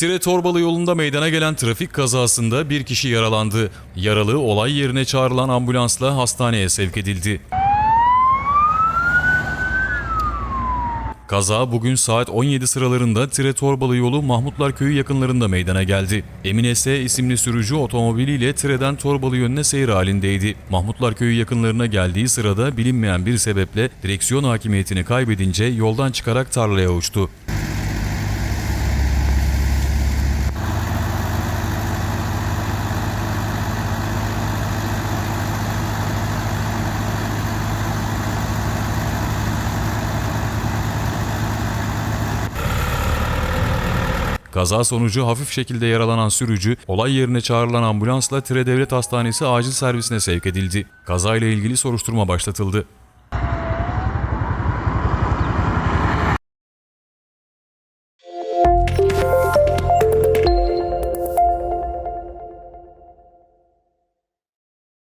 Tire Torbalı yolunda meydana gelen trafik kazasında bir kişi yaralandı. Yaralı olay yerine çağrılan ambulansla hastaneye sevk edildi. Kaza bugün saat 17 sıralarında Tire Torbalı yolu Mahmutlar Köyü yakınlarında meydana geldi. Emine S. isimli sürücü otomobiliyle Tire'den Torbalı yönüne seyir halindeydi. Mahmutlar Köyü yakınlarına geldiği sırada bilinmeyen bir sebeple direksiyon hakimiyetini kaybedince yoldan çıkarak tarlaya uçtu. Kaza sonucu hafif şekilde yaralanan sürücü, olay yerine çağrılan ambulansla Tire Devlet Hastanesi acil servisine sevk edildi. Kazayla ilgili soruşturma başlatıldı.